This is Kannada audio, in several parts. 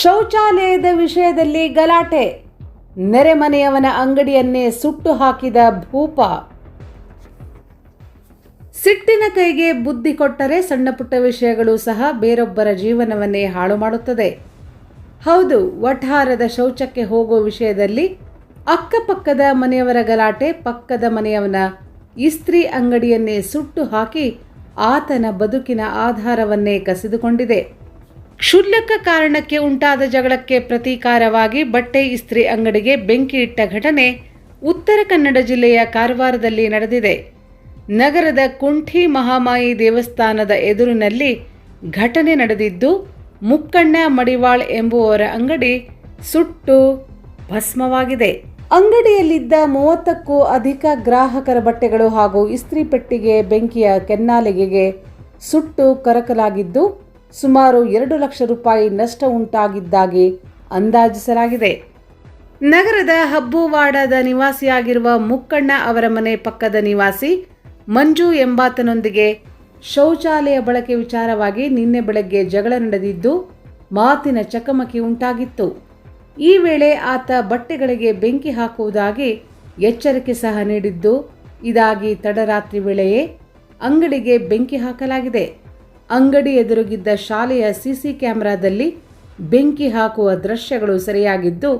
ಶೌಚಾಲಯದ ವಿಷಯದಲ್ಲಿ ಗಲಾಟೆ. ನೆರೆಮನೆಯವನ ಅಂಗಡಿಯನ್ನೇ ಸುಟ್ಟು ಹಾಕಿದ ಭೂಪ. ಸಿಟ್ಟಿನ ಕೈಗೆ ಬುದ್ಧಿ ಕೊಟ್ಟರೆ ಸಣ್ಣ ಪುಟ್ಟ ವಿಷಯಗಳು ಸಹ ಬೇರೊಬ್ಬರ ಜೀವನವನ್ನೇ ಹಾಳು ಮಾಡುತ್ತದೆ. ಹೌದು, ವಠಾರದ ಶೌಚಕ್ಕೆ ಹೋಗೋ ವಿಷಯದಲ್ಲಿ ಅಕ್ಕಪಕ್ಕದ ಮನೆಯವರ ಗಲಾಟೆ, ಪಕ್ಕದ ಮನೆಯವನ ಇಸ್ತ್ರಿ ಅಂಗಡಿಯನ್ನೇ ಸುಟ್ಟು ಹಾಕಿ ಆತನ ಬದುಕಿನ ಆಧಾರವನ್ನೇ ಕಸಿದುಕೊಂಡಿದೆ. ಕ್ಷುಲ್ಲಕ ಕಾರಣಕ್ಕೆ ಉಂಟಾದ ಜಗಳಕ್ಕೆ ಪ್ರತೀಕಾರವಾಗಿ ಬಟ್ಟೆ ಇಸ್ತ್ರಿ ಅಂಗಡಿಗೆ ಬೆಂಕಿ ಇಟ್ಟ ಘಟನೆ ಉತ್ತರ ಕನ್ನಡ ಜಿಲ್ಲೆಯ ಕಾರವಾರದಲ್ಲಿ ನಡೆದಿದೆ. ನಗರದ ಕುಂಠಿ ಮಹಾಮಾಯಿ ದೇವಸ್ಥಾನದ ಎದುರಿನಲ್ಲಿ ಘಟನೆ ನಡೆದಿದ್ದು, ಮುಕ್ಕಣ್ಣ ಮಡಿವಾಳ್ ಎಂಬುವರ ಅಂಗಡಿ ಸುಟ್ಟು ಭಸ್ಮವಾಗಿದೆ. ಅಂಗಡಿಯಲ್ಲಿದ್ದ ಮೂವತ್ತಕ್ಕೂ ಅಧಿಕ ಗ್ರಾಹಕರ ಬಟ್ಟೆಗಳು ಹಾಗೂ ಇಸ್ತ್ರಿ ಪೆಟ್ಟಿಗೆ ಬೆಂಕಿಯ ಕೆನ್ನಾಲಿಗೆಗೆ ಸುಟ್ಟು ಕರಕಲಾಗಿದ್ದು ಸುಮಾರು ಎರಡು ಲಕ್ಷ ರೂಪಾಯಿ ನಷ್ಟ ಉಂಟಾಗಿದ್ದಾಗಿ ಅಂದಾಜಿಸಲಾಗಿದೆ. ನಗರದ ಹಬ್ಬುವಾಡದ ನಿವಾಸಿಯಾಗಿರುವ ಮುಕ್ಕಣ್ಣ ಅವರ ಮನೆ ಪಕ್ಕದ ನಿವಾಸಿ ಮಂಜು ಎಂಬಾತನೊಂದಿಗೆ ಶೌಚಾಲಯ ಬಳಕೆ ವಿಚಾರವಾಗಿ ನಿನ್ನೆ ಬೆಳಗ್ಗೆ ಜಗಳ ನಡೆದಿದ್ದು ಮಾತಿನ ಚಕಮಕಿ ಉಂಟಾಗಿತ್ತು. ಈ ವೇಳೆ ಆತ ಬಟ್ಟೆಗಳಿಗೆ ಬೆಂಕಿ ಹಾಕುವುದಾಗಿ ಎಚ್ಚರಿಕೆ ಸಹ ನೀಡಿದ್ದು, ಇದಾಗಿ ತಡರಾತ್ರಿ ವೇಳೆಯೇ ಅಂಗಡಿಗೆ ಬೆಂಕಿ ಹಾಕಲಾಗಿದೆ. ಅಂಗಡಿ ಎದುರುಗಿದ್ದ ಶಾಲೆಯ ಸಿಸಿ ಕ್ಯಾಮೆರಾದಲ್ಲಿ ಬೆಂಕಿ ಹಾಕುವ ದೃಶ್ಯಗಳು ಸರಿಯಾಗಿದ್ದು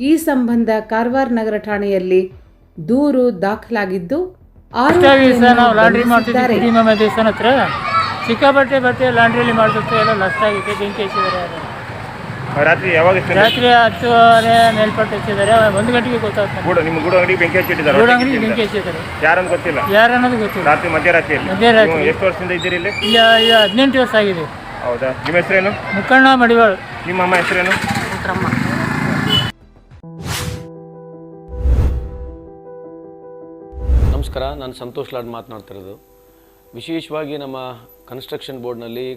ಈ ಸಂಬಂಧ ಕಾರವಾರ ನಗರ ಠಾಣೆಯಲ್ಲಿ ದೂರು ದಾಖಲಾಗಿದ್ದು ನಾವು ಲಾಂಡ್ರಿ ಮಾಡ್ತಿದ್ವಿ ಹತ್ರ ಸಿಕ್ಕಾಪಟ್ಟೆ ಬಟ್ಟೆ ಲಾಂಡ್ರಿಯಲ್ಲಿ ಮಾಡಿದ್ರೆ ಎಲ್ಲ ನಷ್ಟ ಆಗಿದೆ ಬೆಂಕಿ ಹಚ್ಚಿದ್ದಾರೆ. ರಾತ್ರಿ ಯಾವಾಗ ಇತ್ತು? ರಾತ್ರಿ ಹತ್ತುವರೆ ಮೇಲ್ಪಟ್ಟು ಹಚ್ಚಿದ್ದಾರೆ ಒಂದು ಗಂಟೆಗೆ ಗೊತ್ತಾಗುತ್ತೆ ಗೂಡು ನಿಮ್ಮ ಗೂಡು ಅಂಗಡಿ ಬೆಂಕಿ ಹಚ್ಚಿಟ್ಟಿದ್ದಾರೆ. ಗೂಡು ಅಂಗಡಿ ಬೆಂಕಿ ಹಚ್ಚಿದ್ದಾರೆ ಯಾರನ್ನು ಗೊತ್ತಿಲ್ಲ? ಯಾರು ಅನ್ನೋದು ಗೊತ್ತಿಲ್ಲ. ರಾತ್ರಿ ಮಧ್ಯರಾತ್ರಿಯಲ್ಲಿ. ಮಧ್ಯರಾತ್ರಿ. ನೀವು ಎಷ್ಟು ವರ್ಷದಿಂದ ಇದ್ದೀರಿ ಇಲ್ಲಿ? ಈಗ ಈಗ ಹದಿನೆಂಟು ವರ್ಷ ಆಗಿದೆ. ಹೌದಾ? ನಿಮ್ಮ ಹೆಸರೇನು? ಮುಕ್ಕಣ್ಣ ಮಡಿವಾಳು. ನಿಮ್ಮ ಅಮ್ಮ ಹೆಸರೇನು? ನಮಸ್ಕಾರ. ನಾನು ಸಂತೋಷ್ ಲಾಡ್ ಮಾತನಾಡ್ತಿರೋದು. ವಿಶೇಷವಾಗಿ ನಮ್ಮ ಕನ್ಸ್ಟ್ರಕ್ಷನ್ ಬೋರ್ಡ್ನಲ್ಲಿ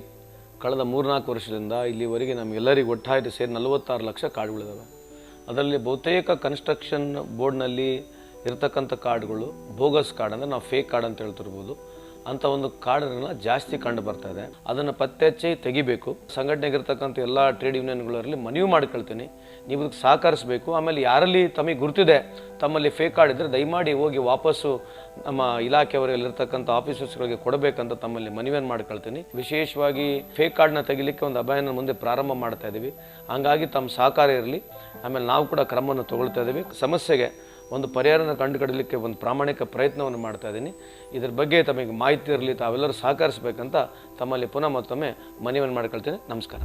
ಕಳೆದ ಮೂರ್ನಾಲ್ಕು ವರ್ಷದಿಂದ ಇಲ್ಲಿವರೆಗೆ ನಮಗೆಲ್ಲರಿಗೂ ಒಟ್ಟಾಗಿ ಸೇರಿ ನಲವತ್ತಾರು ಲಕ್ಷ ಕಾರ್ಡ್ಗಳಿದಾವೆ. ಅದರಲ್ಲಿ ಬಹುತೇಕ ಕನ್ಸ್ಟ್ರಕ್ಷನ್ ಬೋರ್ಡ್ನಲ್ಲಿ ಇರತಕ್ಕಂಥ ಕಾರ್ಡ್ಗಳು ಬೋಗಸ್ ಕಾರ್ಡ್ ಅಂದರೆ ನಾವು ಫೇಕ್ ಕಾರ್ಡ್ ಅಂತ ಹೇಳ್ತಿರ್ಬೋದು. ಅಂತ ಒಂದು ಕಾಡನ್ನ ಜಾಸ್ತಿ ಕಂಡು ಬರ್ತಾ ಇದೆ. ಅದನ್ನು ಪತ್ತೆ ಹಚ್ಚಿ ತೆಗಿಬೇಕು. ಸಂಘಟನೆಗಿರ್ತಕ್ಕಂಥ ಎಲ್ಲ ಟ್ರೇಡ್ ಯೂನಿಯನ್ಗಳಲ್ಲಿ ಮನವಿ ಮಾಡ್ಕೊಳ್ತೀನಿ. ನೀವು ಇದಕ್ಕೆ ಸಹಕರಿಸಬೇಕು. ಆಮೇಲೆ ಯಾರಲ್ಲಿ ತಮಗೆ ಗುರ್ತಿದೆ, ತಮ್ಮಲ್ಲಿ ಫೇಕ್ ಕಾರ್ಡ್ ಇದ್ದರೆ ದಯಮಾಡಿ ಹೋಗಿ ವಾಪಸ್ಸು ನಮ್ಮ ಇಲಾಖೆಯವರಲ್ಲಿರ್ತಕ್ಕಂಥ ಆಫೀಸರ್ಸ್ಗಳಿಗೆ ಕೊಡಬೇಕಂತ ತಮ್ಮಲ್ಲಿ ಮನವಿಯನ್ನು ಮಾಡ್ಕೊಳ್ತೀನಿ. ವಿಶೇಷವಾಗಿ ಫೇಕ್ ಕಾರ್ಡ್ನ ತೆಗಿಲಿಕ್ಕೆ ಒಂದು ಅಭಿಯಾನ ಮುಂದೆ ಪ್ರಾರಂಭ ಮಾಡ್ತಾ ಇದ್ದೀವಿ ಹಂಗಾಗಿ ತಮ್ಮ ಸಹಕಾರ ಇರಲಿ. ಆಮೇಲೆ ನಾವು ಕೂಡ ಕ್ರಮವನ್ನು ತಗೊಳ್ತಾ ಇದ್ದೀವಿ ಸಮಸ್ಯೆಗೆ ಒಂದು ಪರಿಹಾರನ ಕಂಡುಕಡಲಿಕ್ಕೆ ಒಂದು ಪ್ರಾಮಾಣಿಕ ಪ್ರಯತ್ನವನ್ನು ಮಾಡ್ತಾ ಇದ್ದೀನಿ. ಇದ್ರ ಬಗ್ಗೆ ತಮಗೆ ಮಾಹಿತಿ ಇರಲಿ ತಾವೆಲ್ಲರೂ ಸಹಕರಿಸಬೇಕಂತ ತಮ್ಮಲ್ಲಿ ಪುನಃ ಮತ್ತೊಮ್ಮೆ ಮನವಿಯನ್ನು ಮಾಡ್ಕೊಳ್ತೇನೆ. ನಮಸ್ಕಾರ.